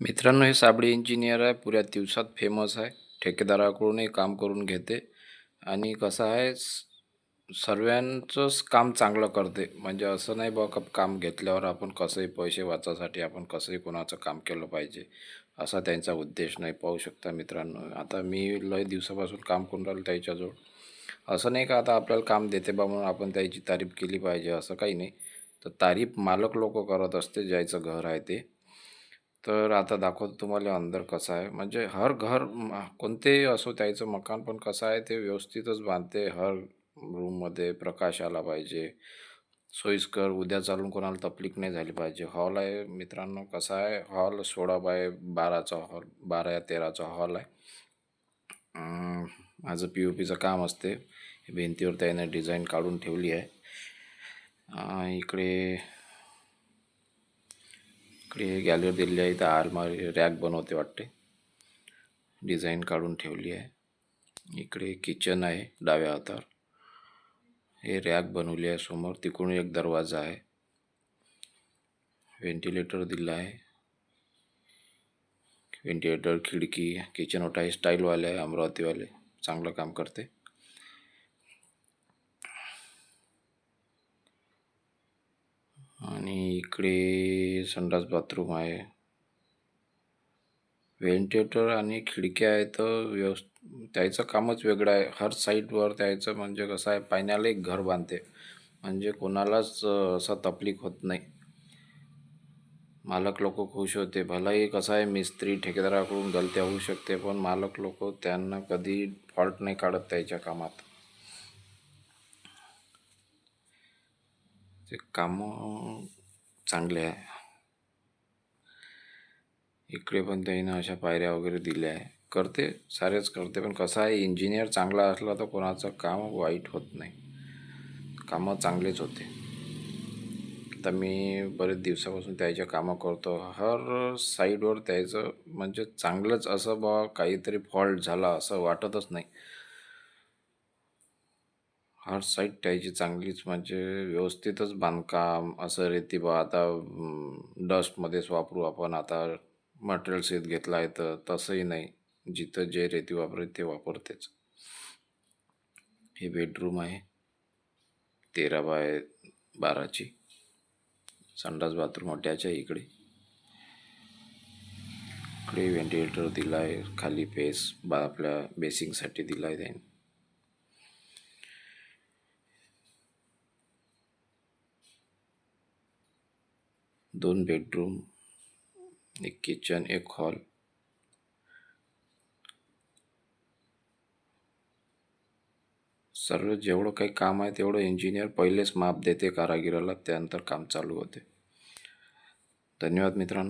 मित्रांनो हे साबळे इंजिनियर आहे. पुऱ्या दिवसात फेमस आहे. ठेकेदाराकडूनही काम करून घेते. आणि कसं आहे सर्वांचंच काम चांगलं करते. म्हणजे असं नाही बा का काम घेतल्यावर आपण कसंही पैसे वाचासाठी आपण कसंही कोणाचं काम केलं पाहिजे. असा त्यांचा उद्देश नाही. पाहू शकता मित्रांनो. आता मी लय दिवसापासून काम करून राहिलो त्याच्याजवळ. असं नाही का आता आपल्याला काम देते बा म्हणून आपण त्याची तारीफ केली पाहिजे असं काही नाही. तर तारीफ मालक लोक करत असते ज्याचं घर आहे ते. तर आता दाखवतो तुम्हाला अंदर कसं आहे. म्हणजे हर घर कोणतेही असो त्याचं मकान पण कसं आहे ते व्यवस्थितच बांधते. हर रूममध्ये प्रकाश आला पाहिजे. सोयीस्कर उद्या चालून कोणाला तकलीफ नाही झाली पाहिजे. हॉल आहे. मित्रांनो कसा आहे? हॉल सोळा बाय बाराचा हॉल बारा या तेराचा हॉल आहे. माझं पी ओ पीचं काम असते. भिंतीवर त्याने डिझाईन काढून ठेवली आहे. इकडे इकडे गॅलरी दिलेली आहे, इथं आलमारी रॅक बनवते वाटते. डिझाईन काढून ठेवली आहे. इकडे किचन आहे, डाव्या हातावर. हे रॅक बनवली आहे समोर, तिकडून एक दरवाज़ा आहे. व्हेंटिलेटर दिला आहे. व्हेंटिलेटर खिडकी किचन ओटा हे स्टाईलवाले आहे, अमरावतीवाले. चांगलं काम करते. आणि इकडे संडास बाथरूम आहे. व्हेंटिलेटर आणि खिडक्या आहेत तर व्यवस् त्याचं कामच वेगळं आहे. हर साईडवर त्याचं म्हणजे कसं आहे पाण्याला एक घर बांधते. म्हणजे कोणालाच असा असं तकलीफ होत नाही. मालक लोक खुश होते. भलाही कसं आहे मिस्त्री ठेकेदाराकडून गलत्या होऊ शकते पण मालक लोक त्यांना कधी फॉल्ट नाही काढत त्याच्या कामात. ते कामं चांगले आहे. इकडे पण त्यांना अशा पायऱ्या वगैरे दिल्या आहे. करते सारेच करते पण कसं आहे इंजिनियर चांगला असला तर कोणाचं काम वाईट होत नाही. कामं चांगलेच होते. आता मी बरेच दिवसापासून त्याच्या कामं करतो. हर साईडवर त्याचं म्हणजे चांगलंच असं बा काहीतरी फॉल्ट झाला असं वाटतच नाही. हर साईट त्याची चांगलीच म्हणजे व्यवस्थितच बांधकाम असं रेती बा आता डस्टमध्येच वापरू आपण. आता मटेरियल्स येत घेतला आहे तर तसंही नाही. जिथं जे रेती वापरेल ते वापरतेच. हे बेडरूम आहे. तेरा बाय बाराची. संडास बाथरूम अटॅच आहे इकडे. इकडे व्हेंटिलेटर दिला आहे खाली पेस बा आपल्या बेसिंगसाठी दिला आहे त्यांनी. दोन बेडरूम एक किचन एक हॉल सर्व जेवढं काही काम आहे तेवढं इंजिनियर पहिलेच माप देते कारागिराला त्यानंतर काम चालू होते. धन्यवाद मित्रांनो.